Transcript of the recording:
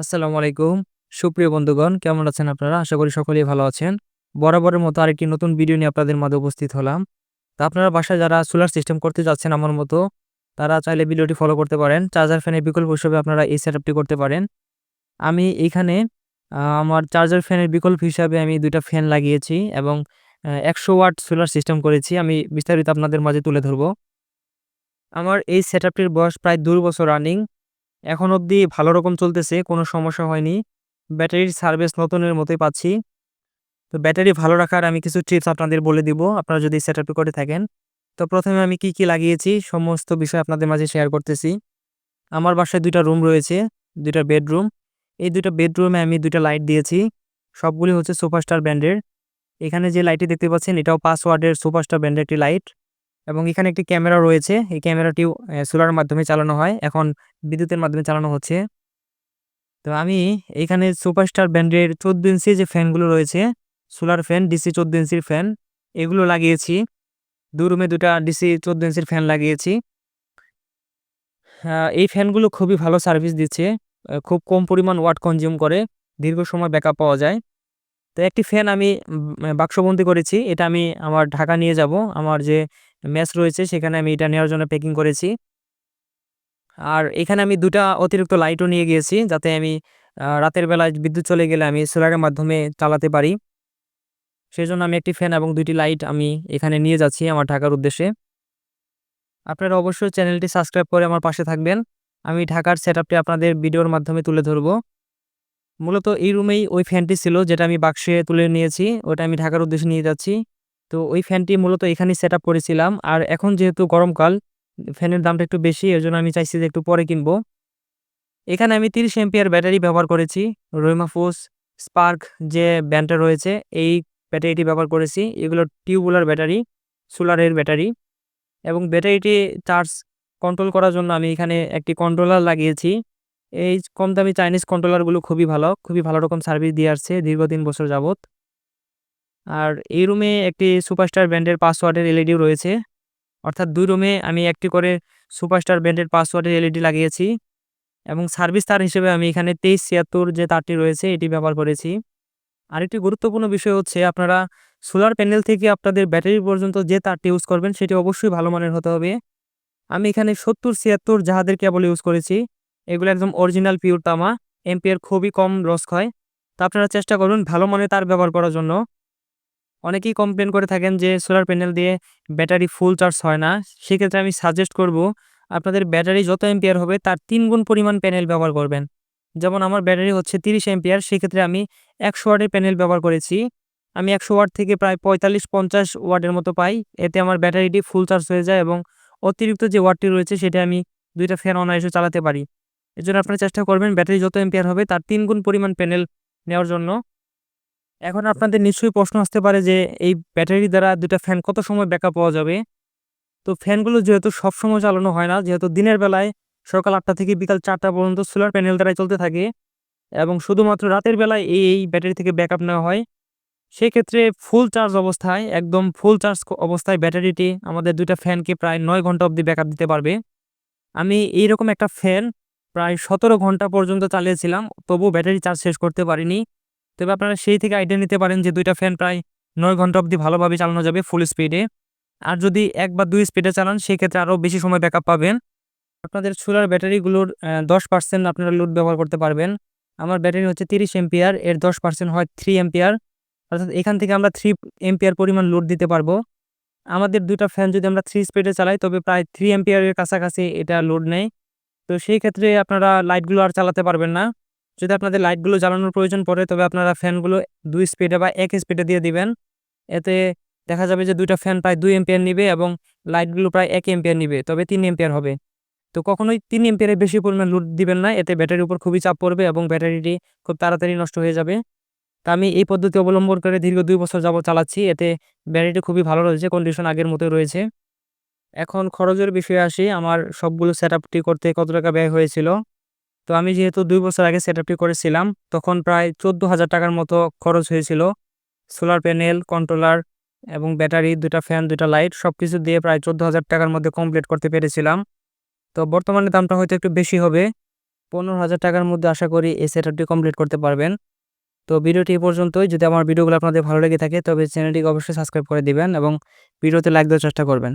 আসসালামু আলাইকুম। সুপ্রিয় বন্ধুগণ, কেমন আছেন আপনারা? আশা করি সকলেই ভালো আছেন। বরাবরের মতো আরেকটি নতুন ভিডিও নিয়ে আপনাদের মাঝে উপস্থিত হলাম। তা আপনারা বাসায় যারা সোলার সিস্টেম করতে যাচ্ছেন আমার মতো, তারা চাইলে ভিডিওটি ফলো করতে পারেন। চার্জার ফ্যানের বিকল্প হিসেবে আপনারা এই সেটআপটি করতে পারেন। আমি এইখানে আমার চার্জার ফ্যানের বিকল্প হিসাবে আমি দুইটা ফ্যান লাগিয়েছি এবং একশো ওয়াট সোলার সিস্টেম করেছি। আমি বিস্তারিত আপনাদের মাঝে তুলে ধরবো। আমার এই সেটআপটির বয়স প্রায় দু বছর রানিং এখন অবধি ভালো রকম চলতেছে, কোনো সমস্যা হয়নি। ব্যাটারির সার্ভিস নতুনের মতোই পাচ্ছি। তো ব্যাটারি ভালো রাখার আমি কিছু টিপস আপনাদের বলে দিব, আপনারা যদি সেটআপটি করে থাকেন। তো প্রথমে আমি কি কি লাগিয়েছি, সমস্ত বিষয় আপনাদের মাঝে শেয়ার করতেছি। আমার বাসায় দুইটা রুম রয়েছে, দুইটা বেডরুম এই দুইটা বেডরুমে আমি দুইটা লাইট দিয়েছি, সবগুলি হচ্ছে সুপারস্টার ব্র্যান্ডের এখানে যে লাইটটি দেখতে পাচ্ছেন, এটাও পাঁচ ওয়ার্ডের সুপারস্টার ব্র্যান্ডের একটি লাইট এবং এখানে একটি ক্যামেরা রয়েছে। এই ক্যামেরাটিও সোলার মাধ্যমে চালানো হয়। এখন বিদ্যুতের মাধ্যমে চালানো হচ্ছে। তো আমি এখানে সুপারস্টার ব্র্যান্ডের চোদ্দ ইঞ্চি যে ফ্যানগুলো রয়েছে, সোলার ফ্যান, ডিসি চোদ্দ ইঞ্চির ফ্যান, এগুলো লাগিয়েছি। দু রুমে দুটা ডিসি চোদ্দ ইঞ্চির ফ্যান লাগিয়েছি। এই ফ্যানগুলো খুবই ভালো সার্ভিস দিচ্ছে। খুব কম পরিমাণ ওয়াট কনজিউম করে। দীর্ঘ সময় ব্যাকআপ পাওয়া যায়। তো একটি ফ্যান আমি বাক্সবন্দি করেছি। এটা আমি আমার ঢাকা নিয়ে যাব। আমার যে মেস রয়েছে, সেখানে আমি এটা নেওয়ার জন্য প্যাকিং করেছি। আর এখানে আমি দুটা অতিরিক্ত লাইটও নিয়ে গিয়েছি, যাতে আমি রাতের বেলায় বিদ্যুৎ চলে গেলে আমি সোলারের মাধ্যমে চালাতে পারি। সেই জন্য আমি একটি ফ্যান এবং দুইটি লাইট আমি এখানে নিয়ে যাচ্ছি আমার ঢাকার উদ্দেশ্যে। আপনারা অবশ্যই চ্যানেলটি সাবস্ক্রাইব করে আমার পাশে থাকবেন। আমি ঢাকার সেট আপটি আপনাদের ভিডিওর মাধ্যমে তুলে ধরবো। মূলত এই রুমেই ওই ফ্যানটি ছিল যেটা আমি বাক্সে তুলে নিয়েছি, ওটা আমি ঢাকার উদ্দেশ্যে নিয়ে যাচ্ছি। তো ওই ফ্যানটি মূলত এখানেই সেট করেছিলাম। আর এখন যেহেতু গরমকাল ফ্যানের দামটা একটু বেশি এর জন্য আমি চাইছি যে একটু পরে কিনবো। এখানে আমি তিরিশ এমপিয়ার ব্যাটারি ব্যবহার করেছি রোমাফোস স্পার্ক যে ব্যান্ডটা রয়েছে, এই ব্যাটারিটি ব্যবহার করেছি। এগুলো টিউবুলার ব্যাটারি, সোলারের ব্যাটারি। এবং ব্যাটারিটি চার্জ কন্ট্রোল করার জন্য আমি এখানে একটি কন্ট্রোলার লাগিয়েছি। এই কম দামি চাইনিজ কন্ট্রোলারগুলো খুবই ভালো খুবই ভালো রকম সার্ভিস দিয়ে আসছে দীর্ঘদিন বছর যাবৎ। আর এই রুমে একটি সুপারস্টার ব্র্যান্ডের পাসওয়ার্ডের এলইডিও রয়েছে। অর্থাৎ দুই রুমে আমি একটি করে সুপারস্টার ব্র্যান্ডের পাসওয়ার্ডের এলইডি লাগিয়েছি এবং সার্ভিস তার হিসেবে আমি এখানে তেইশ ছিয়াত্তর যে তারটি রয়েছে এটি ব্যবহার করেছি। আরেকটি গুরুত্বপূর্ণ বিষয় হচ্ছে আপনারা সোলার প্যানেল থেকে আপনাদের ব্যাটারি পর্যন্ত যে তারটি ইউজ করবেন সেটি অবশ্যই ভালো মানের হতে হবে। আমি এখানে সত্তর ছিয়াত্তর জাহাজের কেবল ইউজ করেছি। এগুলো একদম অরিজিনাল পিওর তামা। এমপিয়ার খুবই কম লস হয় তা আপনারা চেষ্টা করুন ভালো মানের তার ব্যবহার করার জন্য। অনেকেই কমপ্লেন করে থাকেন যে সোলার প্যানেল দিয়ে ব্যাটারি ফুল চার্জ হয় না। সেক্ষেত্রে আমি সাজেস্ট করব, আপনাদের ব্যাটারি যত এম্পিয়ার হবে তার তিন গুণ পরিমাণ প্যানেল ব্যবহার করবেন। যেমন আমার ব্যাটারি হচ্ছে তিরিশ এম্পিয়ার সেক্ষেত্রে আমি একশো ওয়াটের প্যানেল ব্যবহার করেছি। আমি একশো ওয়াট থেকে প্রায় পঁয়তাল্লিশ, পঞ্চাশ ওয়াটের মতো পাই। এতে আমার ব্যাটারিটি ফুল চার্জ হয়ে যায় এবং অতিরিক্ত যে ওয়াটটি রয়েছে সেটা আমি দুইটা ফ্যান অনায়াসে চালাতে পারি। এর জন্য আপনারা চেষ্টা করবেন ব্যাটারি যত এম্পিয়ার হবে তার তিন গুণ পরিমাণ প্যানেল নেওয়ার জন্য। এখন আপনাদের নিশ্চয়ই প্রশ্ন আসতে পারে যে এই ব্যাটারি দ্বারা দুটা ফ্যান কত সময় ব্যাকআপ পাওয়া যাবে? তো ফ্যানগুলো যেহেতু সবসময় চালানো হয় না, যেহেতু দিনের বেলায় সকাল আটটা থেকে বিকাল চারটা পর্যন্ত সোলার প্যানেল দ্বারাই চলতে থাকে এবং শুধুমাত্র রাতের বেলায় এই এই ব্যাটারি থেকে ব্যাকআপ নেওয়া হয়, সেক্ষেত্রে ফুল চার্জ অবস্থায়, একদম ফুল চার্জ অবস্থায় ব্যাটারিটি আমাদের দুইটা ফ্যানকে প্রায় নয় ঘণ্টা অবধি ব্যাকআপ দিতে পারবে। আমি এইরকম একটা ফ্যান প্রায় সতেরো ঘণ্টা পর্যন্ত চালিয়েছিলাম তবু ব্যাটারি চার্জ শেষ করতে পারিনি। তবে আপনারা সেই থেকে আইডিয়া নিতে পারেন যে দুইটা ফ্যান প্রায় নয় ঘণ্টা অবধি ভালোভাবে চালানো যাবে ফুল স্পিডে আর যদি এক বা দুই স্পিডে চালান, সেক্ষেত্রে আরও বেশি সময় ব্যাকআপ পাবেন। আপনাদের সোলার ব্যাটারিগুলোর দশ পার্সেন্ট আপনারা লোড ব্যবহার করতে পারবেন। আমার ব্যাটারি হচ্ছে তিরিশ এম্পিয়ার এর দশ পার্সেন্ট হয় থ্রি এম্পিয়ার অর্থাৎ এখান থেকে আমরা থ্রি এম্পিয়ার পরিমাণ লোড দিতে পারব। আমাদের দুইটা ফ্যান যদি আমরা থ্রি স্পিডে চালাই, তবে প্রায় থ্রি এম্পিয়ারের কাছাকাছি এটা লোড নেয়। তো সেই ক্ষেত্রে আপনারা লাইটগুলো আর চালাতে পারবেন না। যদি আপনাদের লাইটগুলো জ্বালানোর প্রয়োজন পড়ে, তবে আপনারা ফ্যানগুলো দুই স্পিডে বা এক স্পিডে দিয়ে দিবেন। এতে দেখা যাবে যে দুইটা ফ্যান প্রায় দুই এম্পিয়ার নিবে এবং লাইটগুলো প্রায় এক এম্পিয়ার নিবে, তবে তিন এম্পিয়ার হবে। তো কখনোই তিন এম্পিয়ারের বেশি পরিমাণ লোড দিবেন না, এতে ব্যাটারির উপর খুবই চাপ পড়বে এবং ব্যাটারিটি খুব তাড়াতাড়ি নষ্ট হয়ে যাবে। তা আমি এই পদ্ধতি অবলম্বন করে দীর্ঘ দুই বছর যাবত চালাচ্ছি, এতে ব্যাটারিটি খুবই ভালো রয়েছে কন্ডিশন আগের মতোই রয়েছে। এখন খরচের বিষয়ে আসি, আমার সবগুলো সেট আপটি করতে কত টাকা ব্যয় হয়েছিল? তো আমি যেহেতু দুই বছর আগে সেট আপটি করেছিলাম, তখন প্রায় চোদ্দ হাজার টাকার মতো খরচ হয়েছিল। সোলার প্যানেল কন্ট্রোলার এবং ব্যাটারি দুটা ফ্যান দুটা লাইট সব কিছু দিয়ে প্রায় চোদ্দ হাজার টাকার মধ্যে কমপ্লিট করতে পেরেছিলাম। তো বর্তমানে দামটা হয়তো একটু বেশি হবে, পনেরো হাজার টাকার মধ্যে আশা করি এই সেটআপটি কমপ্লিট করতে পারবেন। তো ভিডিওটি এই পর্যন্তই, যদি আমার ভিডিওগুলো আপনাদের ভালো লেগে থাকে, তবে চ্যানেলটিকে অবশ্যই সাবস্ক্রাইব করে দিবেন এবং ভিডিওতে লাইক দেওয়ার চেষ্টা করবেন।